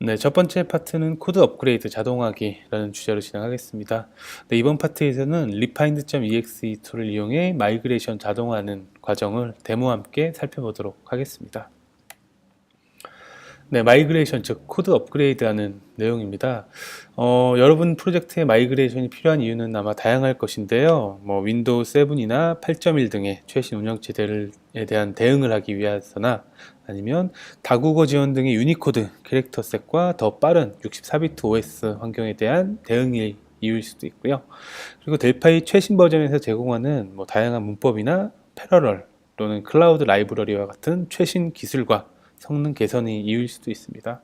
네, 첫 번째 파트는 코드 업그레이드 자동화기라는 주제로 진행하겠습니다. 네, 이번 파트에서는 refind.exe 툴을 이용해 마이그레이션 자동화하는 과정을 데모와 함께 살펴보도록 하겠습니다. 네, 마이그레이션 즉 코드 업그레이드하는 내용입니다. 어, 여러분 프로젝트에 마이그레이션이 필요한 이유는 아마 다양할 것인데요. 뭐 윈도우 7이나 8.1 등의 최신 운영체제에 대한 대응을 하기 위해서나 아니면 다국어 지원 등의 유니코드 캐릭터 셋과 더 빠른 64비트 OS 환경에 대한 대응이 이유일 수도 있고요. 그리고 델파이 최신 버전에서 제공하는 뭐 다양한 문법이나 패러럴 또는 클라우드 라이브러리와 같은 최신 기술과 성능 개선이 이유일 수도 있습니다.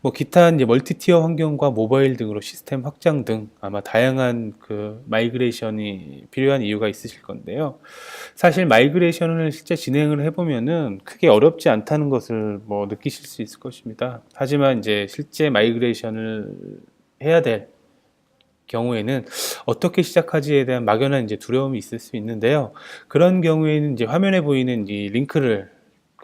뭐 기타 이제 멀티티어 환경과 모바일 등으로 시스템 확장 등 아마 다양한 그 마이그레이션이 필요한 이유가 있으실 건데요. 사실 마이그레이션을 실제 진행을 해보면은 크게 어렵지 않다는 것을 뭐 느끼실 수 있을 것입니다. 하지만 이제 실제 마이그레이션을 해야 될 경우에는 어떻게 시작하지에 대한 막연한 이제 두려움이 있을 수 있는데요. 그런 경우에는 이제 화면에 보이는 이 링크를 그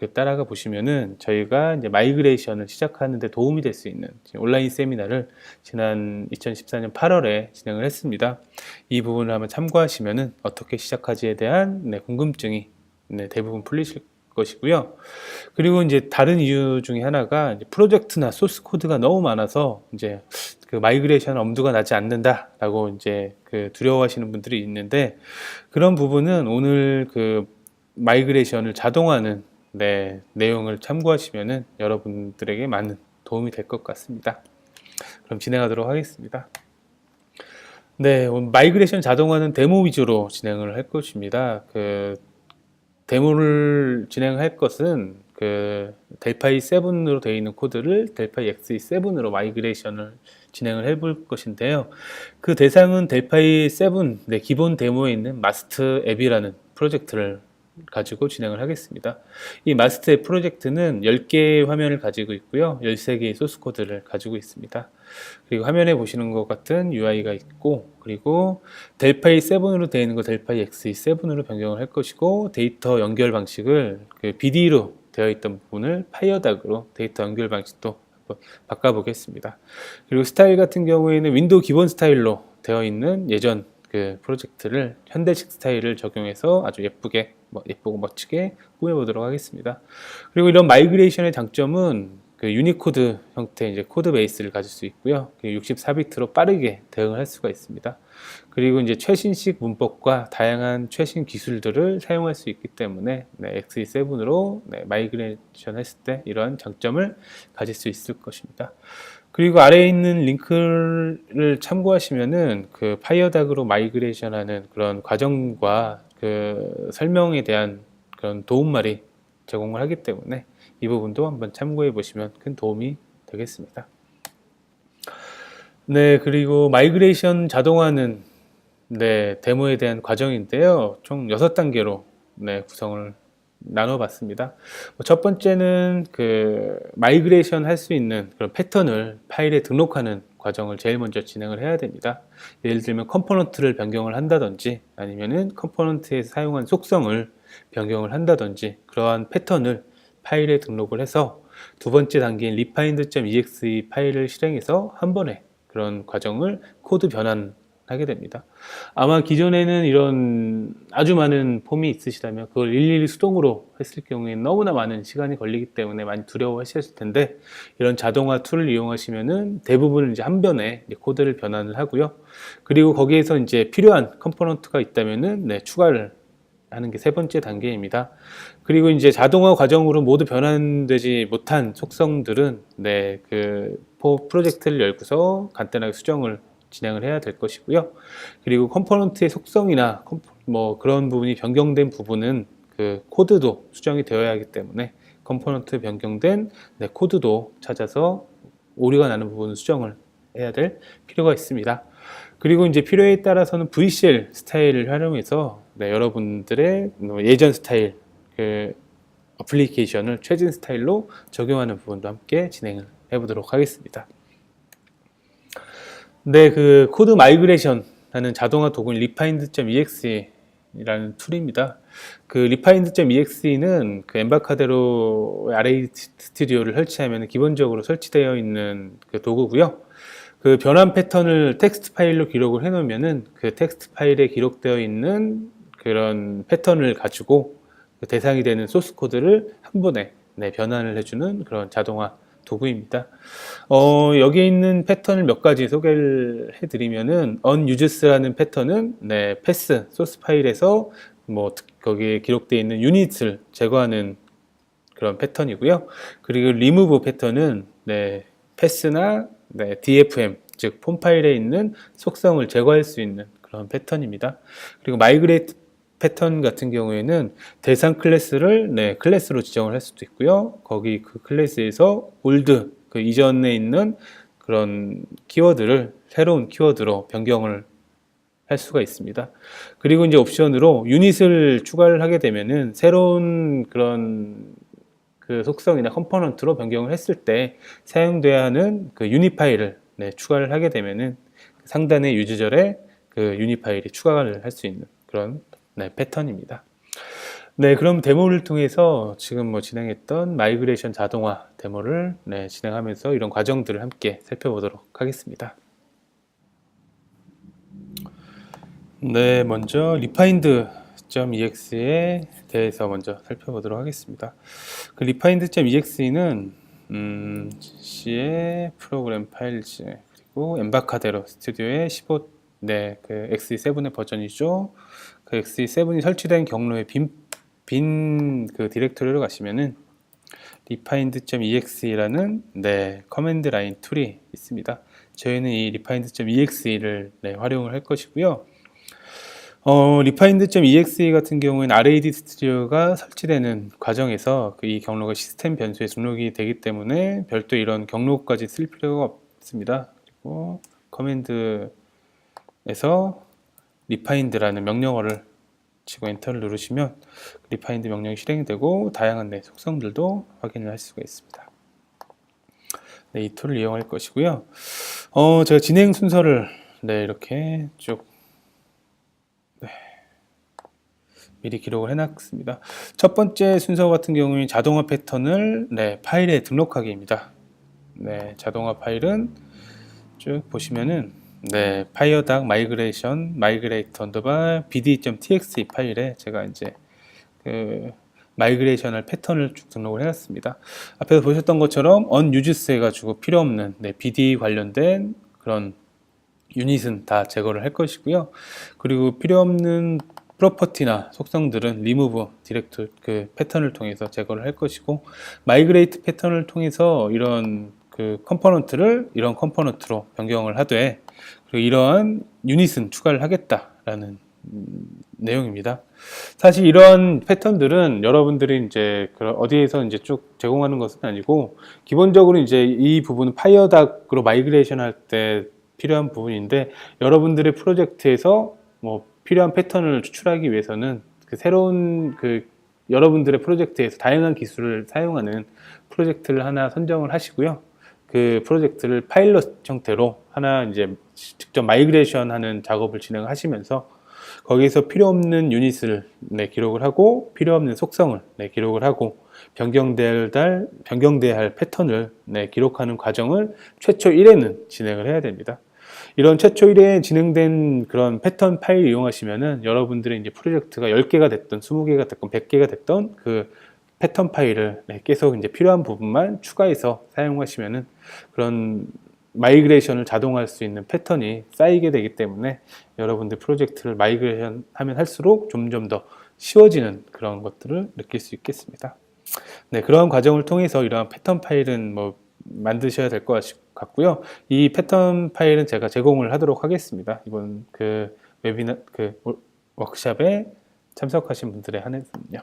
따라가 보시면은 저희가 이제 마이그레이션을 시작하는데 도움이 될 수 있는 온라인 세미나를 지난 2014년 8월에 진행을 했습니다. 이 부분을 한번 참고하시면은 어떻게 시작하지에 대한 네, 궁금증이 네, 대부분 풀리실 것이고요. 그리고 이제 다른 이유 중에 하나가 프로젝트나 소스 코드가 너무 많아서 이제 그 마이그레이션 엄두가 나지 않는다라고 이제 그 두려워하시는 분들이 있는데 그런 부분은 오늘 그 마이그레이션을 자동화하는 네, 내용을 참고하시면은 여러분들에게 많은 도움이 될 것 같습니다. 그럼 진행하도록 하겠습니다. 네, 마이그레이션 자동화는 데모 위주로 진행을 할 것입니다. 그 데모를 진행할 것은 그 델파이 7으로 되어 있는 코드를 델파이 XE7으로 마이그레이션을 진행을 해볼 것인데요. 그 대상은 델파이 7 네, 기본 데모에 있는 마스트 앱이라는 프로젝트를 가지고 진행을 하겠습니다. 이 마스터 앱 프로젝트는 10개의 화면을 가지고 있고요. 13개의 소스 코드를 가지고 있습니다. 그리고 화면에 보시는 것 같은 UI가 있고 그리고 델파이 7으로 되어 있는 거 델파이 XE7으로 변경을 할 것이고 데이터 연결 방식을 그 BD로 되어 있던 부분을 파이어닥으로 데이터 연결 방식도 한번 바꿔보겠습니다. 그리고 스타일 같은 경우에는 윈도우 기본 스타일로 되어 있는 예전 그 프로젝트를 현대식 스타일을 적용해서 아주 예쁘게 뭐 예쁘고 멋지게 꾸며보도록 하겠습니다. 그리고 이런 마이그레이션의 장점은 그 유니코드 형태 이제 코드 베이스를 가질 수 있고요. 64비트로 빠르게 대응을 할 수가 있습니다. 그리고 이제 최신식 문법과 다양한 최신 기술들을 사용할 수 있기 때문에 네, XE7으로 네, 마이그레이션 했을 때 이런 장점을 가질 수 있을 것입니다. 그리고 아래에 있는 링크를 참고하시면은 그 파이어닥으로 마이그레이션하는 그런 과정과 그 설명에 대한 그런 도움말이 제공을 하기 때문에 이 부분도 한번 참고해 보시면 큰 도움이 되겠습니다. 네, 그리고 마이그레이션 자동화는 네, 데모에 대한 과정인데요. 총 6단계로 네, 구성을 나눠 봤습니다. 뭐첫 번째는 그 마이그레이션 할 수 있는 그런 패턴을 파일에 등록하는 과정을 제일 먼저 진행을 해야 됩니다. 예를 들면 컴포넌트를 변경을 한다든지 아니면은 컴포넌트에 사용한 속성을 변경을 한다든지 그러한 패턴을 파일에 등록을 해서 두 번째 단계인 refind.exe 파일을 실행해서 한 번에 그런 과정을 코드 변환 하게 됩니다. 아마 기존에는 이런 아주 많은 폼이 있으시다면 그걸 일일이 수동으로 했을 경우에 너무나 많은 시간이 걸리기 때문에 많이 두려워하셨을 텐데 이런 자동화 툴을 이용하시면은 대부분 이제 한 번에 이제 코드를 변환을 하고요. 그리고 거기에서 이제 필요한 컴포넌트가 있다면은 네, 추가를 하는 게 세 번째 단계입니다. 그리고 이제 자동화 과정으로 모두 변환되지 못한 속성들은 네, 그 프로젝트를 열고서 간단하게 수정을 진행을 해야 될 것이고요. 그리고 컴포넌트의 속성이나 뭐 그런 부분이 변경된 부분은 그 코드도 수정이 되어야 하기 때문에 컴포넌트 변경된 네, 코드도 찾아서 오류가 나는 부분은 수정을 해야 될 필요가 있습니다. 그리고 이제 필요에 따라서는 VCL 스타일을 활용해서 네, 여러분들의 뭐 예전 스타일 그 어플리케이션을 최신 스타일로 적용하는 부분도 함께 진행을 해보도록 하겠습니다. 네, 그 코드 마이그레이션 하는 자동화 도구인 이라는 툴입니다. 그 refined.exe는 그 엠바카데로 RA 스튜디오를 설치하면 기본적으로 설치되어 있는 그 도구고요. 그 변환 패턴을 텍스트 파일로 기록을 해 놓으면은 그 텍스트 파일에 기록되어 있는 그런 패턴을 가지고 그 대상이 되는 소스 코드를 한 번에 네, 변환을 해주는 그런 자동화 도구입니다. 어, 여기에 있는 패턴을 몇 가지 소개를 해드리면은 unused라는 패턴은 네, 패스 소스 파일에서 뭐 특- 거기에 기록되어 있는 유닛을 제거하는 그런 패턴이고요. 그리고 remove 패턴은 네, 패스나 네, DFM 즉 폼 파일에 있는 속성을 제거할 수 있는 그런 패턴입니다. 그리고 migrate 패턴 같은 경우에는 대상 클래스를 네, 클래스로 지정을 할 수도 있고요. 거기 그 클래스에서 old 그 이전에 있는 그런 키워드를 새로운 키워드로 변경을 할 수가 있습니다. 그리고 이제 옵션으로 유닛을 추가를 하게 되면은 새로운 그런 그 속성이나 컴포넌트로 변경을 했을 때 사용돼야 하는 그 유닛 파일을 네, 추가를 하게 되면은 상단의 유지절에 그 유닛 파일이 추가를 할 수 있는 그런 네, 패턴입니다. 네, 그럼 데모를 통해서 지금 뭐 진행했던 마이그레이션 자동화 데모를 네, 진행하면서 이런 과정들을 함께 살펴보도록 하겠습니다. 네, 먼저 refined.exe에 대해서 먼저 살펴보도록 하겠습니다. 그 refined.exe는 음, C의 프로그램 파일즈 그리고 엠바카데로 스튜디오의 15, 네, 그 XE7의 버전이죠. 그 XE7이 설치된 경로에 빈, 빈그 디렉토리로 가시면은 refined.exe라는 네, 커맨드 라인 툴이 있습니다. 저희는 이 refined.exe를 네, 활용을 할 것이고요. 어, refined.exe 같은 경우에는 RAD 스튜디오가 설치되는 과정에서 그 이 경로가 시스템 변수에 등록이 되기 때문에 별도 이런 경로까지 쓸 필요가 없습니다. 그리고 커맨드에서 refined라는 명령어를 치고 엔터를 누르시면 refined 명령이 실행이 되고 다양한 내 속성들도 확인을 할 수가 있습니다. 네, 이 툴을 이용할 것이고요. 어, 제가 진행 순서를 네, 이렇게 쭉 미리 기록을 해놨습니다. 첫 번째 순서 같은 경우에 자동화 패턴을 네, 파일에 등록하기입니다. 네, 자동화 파일은 쭉 보시면은 네, 파이어닥 마이그레이션 마이그레이터 언더바 bd.txt 파일에 제가 이제 그 마이그레이션할 패턴을 쭉 등록을 해놨습니다. 앞에서 보셨던 것처럼 unused 해가지고 필요 없는 네, bd 관련된 그런 유닛은 다 제거를 할 것이고요. 그리고 필요 없는 프로퍼티나 속성들은 remove 디렉트 그 패턴을 통해서 제거를 할 것이고 migrate 패턴을 통해서 이런 그 컴포넌트를 이런 컴포넌트로 변경을 하되 이러한 유닛은 추가를 하겠다라는 음, 내용입니다. 사실 이런 패턴들은 여러분들이 이제 그 어디에서 이제 쭉 제공하는 것은 아니고 기본적으로 이제 이 부분은 파이어닥으로 마이그레이션 할 때 필요한 부분인데 여러분들의 프로젝트에서 뭐 필요한 패턴을 추출하기 위해서는 그 새로운 그 여러분들의 프로젝트에서 다양한 기술을 사용하는 프로젝트를 하나 선정을 하시고요. 그 프로젝트를 파일럿 형태로 하나 이제 직접 마이그레이션 하는 작업을 진행하시면서 거기에서 필요 없는 유닛을 네, 기록을 하고 필요 없는 속성을 네, 기록을 하고 변경될 달 변경돼야 할 패턴을 네, 기록하는 과정을 최초 1회는 진행을 해야 됩니다. 이런 최초 1회 진행된 그런 패턴 파일 이용하시면은 여러분들의 이제 프로젝트가 10개가 됐던 20개가 됐건 100개가 됐던 그 패턴 파일을 네, 계속 이제 필요한 부분만 추가해서 사용하시면은 그런 마이그레이션을 자동화할 수 있는 패턴이 쌓이게 되기 때문에 여러분들 프로젝트를 마이그레이션 하면 할수록 점점 더 쉬워지는 그런 것들을 느낄 수 있겠습니다. 네, 그러한 과정을 통해서 이러한 패턴 파일은 뭐 만드셔야 될 것 같고요. 이 패턴 파일은 제가 제공을 하도록 하겠습니다. 이번 그 웨비나 그 워크샵에 참석하신 분들에 한해서는요.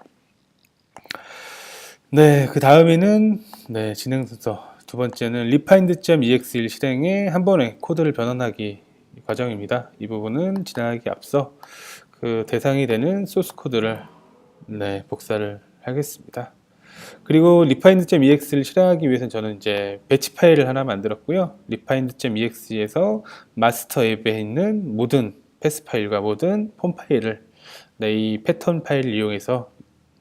네, 그 다음에는 네, 진행 순서 두 번째는 refined.exe 실행에 한 번에 코드를 변환하기 과정입니다. 이 부분은 진행하기 앞서 그 대상이 되는 소스 코드를 네, 복사를 하겠습니다. 그리고 refined.exe를 실행하기 위해서는 저는 이제 배치 파일을 하나 만들었고요. refined.exe에서 마스터 앱에 있는 모든 패스 파일과 모든 폼 파일을 네, 이 패턴 파일을 이용해서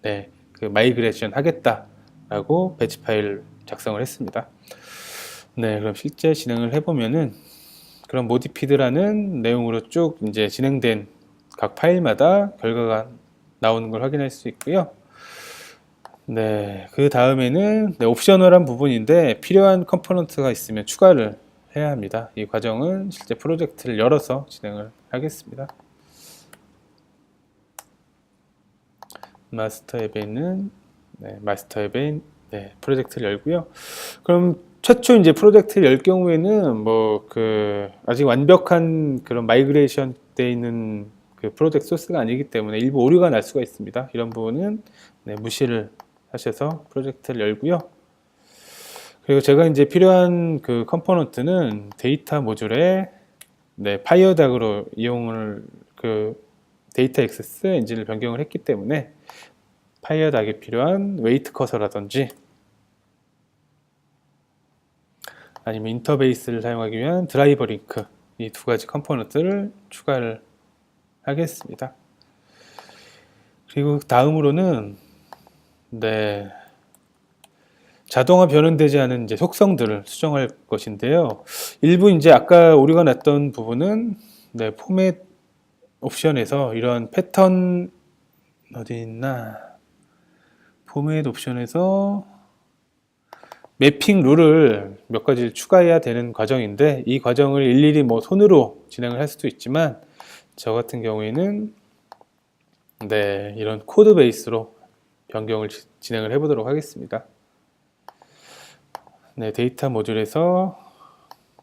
네, 그 마이그레이션 하겠다라고 배치 파일을 작성을 했습니다. 네, 그럼 실제 진행을 해보면은 그런 모디피드라는 내용으로 쭉 이제 진행된 각 파일마다 결과가 나오는 걸 확인할 수 있고요. 네, 그 다음에는 네, 옵셔널한 부분인데 필요한 컴포넌트가 있으면 추가를 해야 합니다. 이 과정은 실제 프로젝트를 열어서 진행을 하겠습니다. 마스터 앱에 있는 네, 마스터 앱에 네, 프로젝트를 열고요. 그럼 최초 이제 프로젝트를 열 경우에는 뭐 그 아직 완벽한 그런 마이그레이션 돼 있는 그 프로젝트 소스가 아니기 때문에 일부 오류가 날 수가 있습니다. 이런 부분은 네, 무시를 하셔서 프로젝트를 열고요. 그리고 제가 이제 필요한 그 컴포넌트는 데이터 모듈에 네, 파이어닥으로 이용을 그 데이터 액세스 엔진을 변경을 했기 때문에 파이어닥에 필요한 웨이트 커서라든지 아니면 인터베이스를 사용하기 위한 드라이버 링크 이 두 가지 컴포넌트를 추가를 하겠습니다. 그리고 다음으로는 네 자동화 변환되지 않은 이제 속성들을 수정할 것인데요. 일부 이제 아까 오류가 났던 부분은 네 포맷 옵션에서 이런 패턴 어디 있나 포맷 옵션에서 매핑 룰을 몇 가지 추가해야 되는 과정인데 이 과정을 일일이 뭐 손으로 진행을 할 수도 있지만 저 같은 경우에는 네 이런 코드 베이스로 변경을 지- 진행을 해보도록 하겠습니다. 네 데이터 모듈에서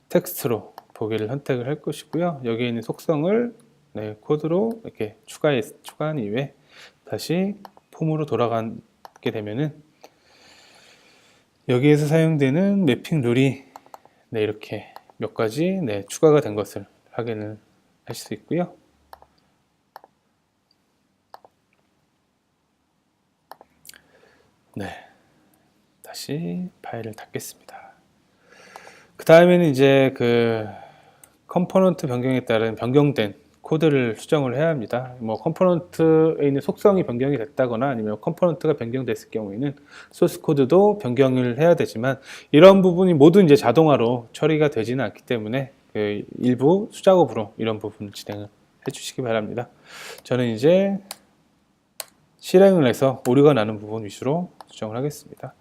텍스트로 보기를 선택을 할 것이고요. 여기에 있는 속성을 네, 코드로 이렇게 추가해 추가한 이후에 다시 폼으로 돌아가게 되면은 여기에서 사용되는 매핑 룰이 네, 이렇게 몇 가지 네, 추가가 된 것을 확인을 하실 수 있고요. 네, 다시 파일을 닫겠습니다. 그 다음에는 이제 그 컴포넌트 변경에 따른 변경된 코드를 수정을 해야 합니다. 뭐 컴포넌트에 있는 속성이 변경이 됐다거나 아니면 컴포넌트가 변경됐을 경우에는 소스 코드도 변경을 해야 되지만 이런 부분이 모두 이제 자동화로 처리가 되지는 않기 때문에 그 일부 수작업으로 이런 부분을 진행을 해주시기 바랍니다. 저는 이제 실행을 해서 오류가 나는 부분 위주로 수정을 하겠습니다.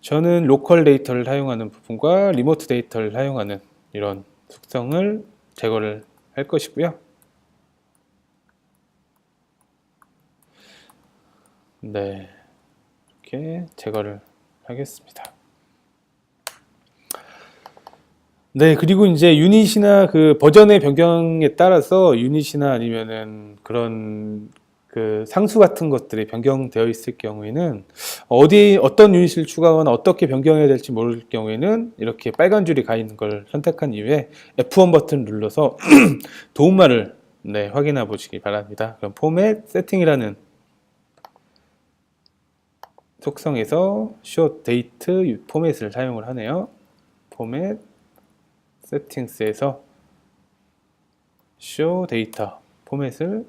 저는 로컬 데이터를 사용하는 부분과 리모트 데이터를 사용하는 이런 속성을 제거를 할 것이고요. 네, 이렇게 제거를 하겠습니다. 네, 그리고 이제 유닛이나 그 버전의 변경에 따라서 유닛이나 아니면은 그런 그 상수 같은 것들이 변경되어 있을 경우에는 어디 어떤 유닛을 추가하거나 어떻게 변경해야 될지 모를 경우에는 이렇게 빨간 줄이 가 있는 걸 선택한 이후에 F1 버튼 눌러서 도움말을 네, 확인해 보시기 바랍니다. 그럼 포맷 세팅이라는 속성에서 show date 포맷을 사용을 하네요. 포맷 세팅스에서 show data 포맷을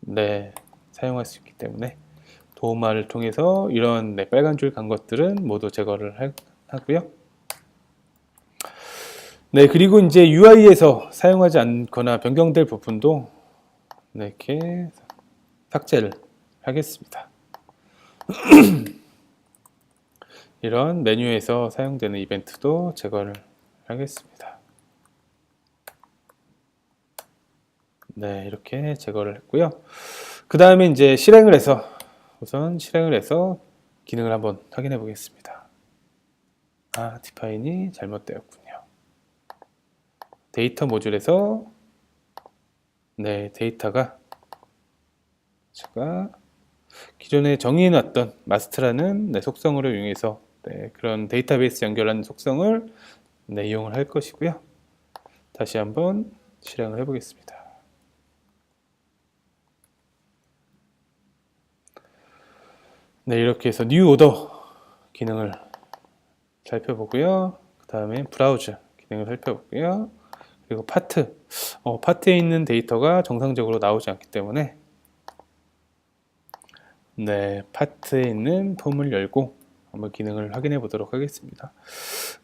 네, 사용할 수 있기 때문에 도움말을 통해서 이런 네, 빨간 줄 간 것들은 모두 제거를 할- 하고요. 네, 그리고 이제 UI에서 사용하지 않거나 변경될 부분도 네, 이렇게 삭제를 하겠습니다. 이런 메뉴에서 사용되는 이벤트도 제거를 하겠습니다. 네, 이렇게 제거를 했고요. 그 다음에 이제 실행을 해서 우선 실행을 해서 기능을 한번 확인해 보겠습니다. 아, 디파인이 잘못되었군요. 데이터 모듈에서 네, 데이터가 제가 기존에 정의해놨던 마스트라는 네, 속성으로 이용해서 네, 그런 데이터베이스 연결하는 속성을 네, 이용을 할 것이고요. 다시 한번 실행을 해보겠습니다. 네, 이렇게 해서 뉴 오더 기능을 살펴보고요. 그 다음에 브라우저 기능을 살펴보고요. 그리고 파트 어, 파트에 있는 데이터가 정상적으로 나오지 않기 때문에 네, 파트에 있는 폼을 열고 한번 기능을 확인해 보도록 하겠습니다.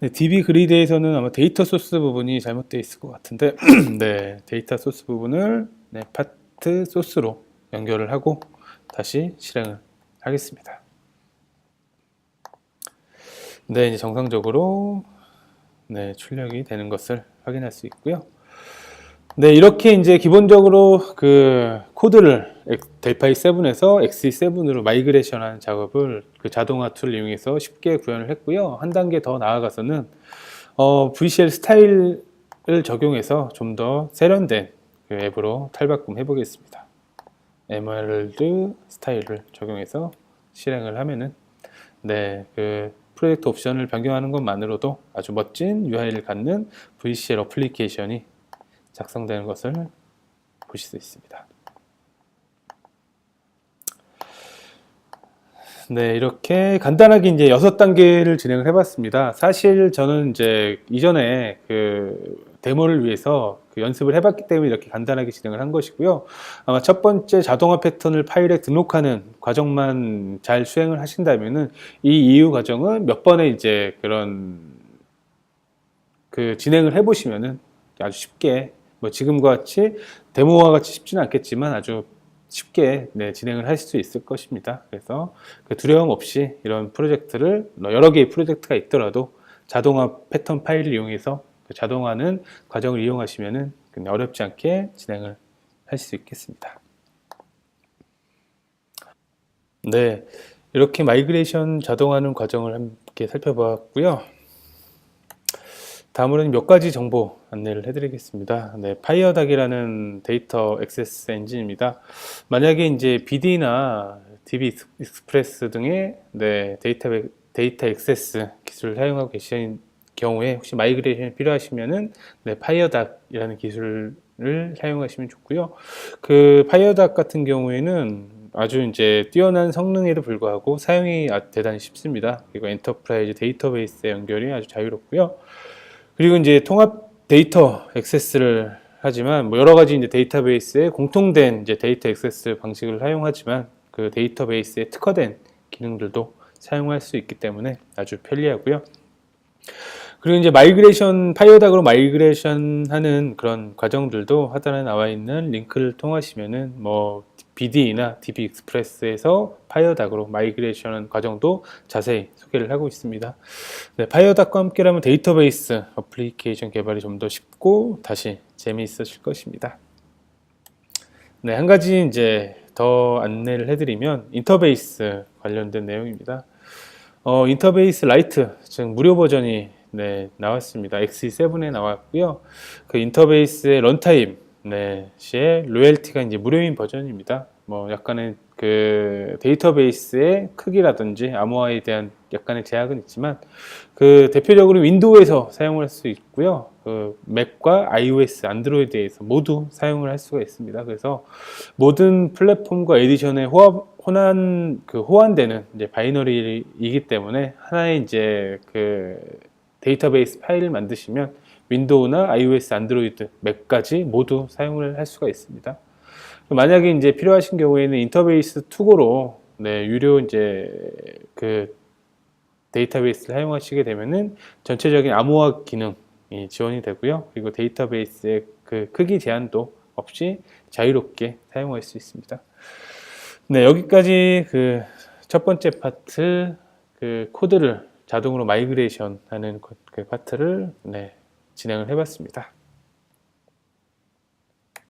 네, DB 그리드에서는 아마 데이터 소스 부분이 잘못되어 있을 것 같은데 네, 데이터 소스 부분을 네, 파트 소스로 연결을 하고 다시 실행을 하겠습니다. 네, 이제 정상적으로 네, 출력이 되는 것을 확인할 수 있고요. 네, 이렇게 이제 기본적으로 그 코드를 델파이 7에서 XE7으로 마이그레이션하는 작업을 그 자동화 툴 이용해서 쉽게 구현을 했고요. 한 단계 더 나아가서는 어, VCL 스타일을 적용해서 좀 더 세련된 그 앱으로 탈바꿈 해보겠습니다. 에메랄드 스타일을 적용해서 실행을 하면은 네, 그 프로젝트 옵션을 변경하는 것만으로도 아주 멋진 UI를 갖는 VCL 어플리케이션이 작성되는 것을 보실 수 있습니다. 네, 이렇게 간단하게 이제 여섯 단계를 진행을 해봤습니다. 사실 저는 이제 이전에 그 데모를 위해서 그 연습을 해봤기 때문에 이렇게 간단하게 진행을 한 것이고요. 아마 첫 번째 자동화 패턴을 파일에 등록하는 과정만 잘 수행을 하신다면은 이 이후 과정은 몇 번의 이제 그런 그 진행을 해보시면은 아주 쉽게 뭐 지금과 같이 데모와 같이 쉽지는 않겠지만 아주 쉽게 네, 진행을 하실 수 있을 것입니다. 그래서 그 두려움 없이 이런 프로젝트를 뭐 여러 개의 프로젝트가 있더라도 자동화 패턴 파일을 이용해서 그 자동화는 과정을 이용하시면은 어렵지 않게 진행을 할수 있겠습니다. 네, 이렇게 마이그레이션 자동화하는 과정을 함께 살펴보았고요. 다음으로는 몇 가지 정보 안내를 해드리겠습니다. 네, 파이어닥이라는 데이터 액세스 엔진입니다. 만약에 이제 BD나 DB 익스프레스 등의 네, 데이터, 데이터 액세스 기술을 사용하고 계신 경우에 혹시 마이그레이션이 필요하시면은 네, 파이어닥이라는 기술을 사용하시면 좋고요. 그 파이어닥 같은 경우에는 아주 이제 뛰어난 성능에도 불구하고 사용이 아- 대단히 쉽습니다. 그리고 엔터프라이즈 데이터베이스의 연결이 아주 자유롭고요. 그리고 이제 통합 데이터 액세스를 하지만 뭐 여러 가지 이제 데이터베이스에 공통된 이제 데이터 액세스 방식을 사용하지만 그 데이터베이스에 특화된 기능들도 사용할 수 있기 때문에 아주 편리하고요. 그리고 이제 마이그레이션 파이어닥으로 마이그레이션 하는 그런 과정들도 하단에 나와 있는 링크를 통하시면은 뭐 BD나 DB 익스프레스에서 파이어닥으로 마이그레이션 과정도 자세히 소개를 하고 있습니다. 네, 파이어닥과 함께라면 데이터베이스 어플리케이션 개발이 좀 더 쉽고 다시 재미있으실 것입니다. 네, 한 가지 이제 더 안내를 해드리면 인터베이스 관련된 내용입니다. 어, 인터베이스 라이트, 즉 무료 버전이 네, 나왔습니다. XE7에 나왔고요. 그 인터베이스의 런타임 네, 시에 로열티가 이제 무료인 버전입니다. 뭐 약간의 그 데이터베이스의 크기라든지 암호화에 대한 약간의 제약은 있지만 그 대표적으로 윈도우에서 사용을 할 수 있고요. 그 맥과 iOS, 안드로이드에서 모두 사용을 할 수가 있습니다. 그래서 모든 플랫폼과 에디션에 호환, 호환 그 호환되는 이제 바이너리이기 때문에 하나의 이제 그 데이터베이스 파일을 만드시면 윈도우나 iOS, 안드로이드, 맥까지 모두 사용을 할 수가 있습니다. 만약에 이제 필요하신 경우에는 인터베이스 투고로 네, 유료 이제 그 데이터베이스를 사용하시게 되면은 전체적인 암호화 기능이 지원이 되고요. 그리고 데이터베이스의 그 크기 제한도 없이 자유롭게 사용할 수 있습니다. 네, 여기까지 그 첫 번째 파트 그 코드를 자동으로 마이그레이션 하는 그 파트를 네, 진행을 해봤습니다.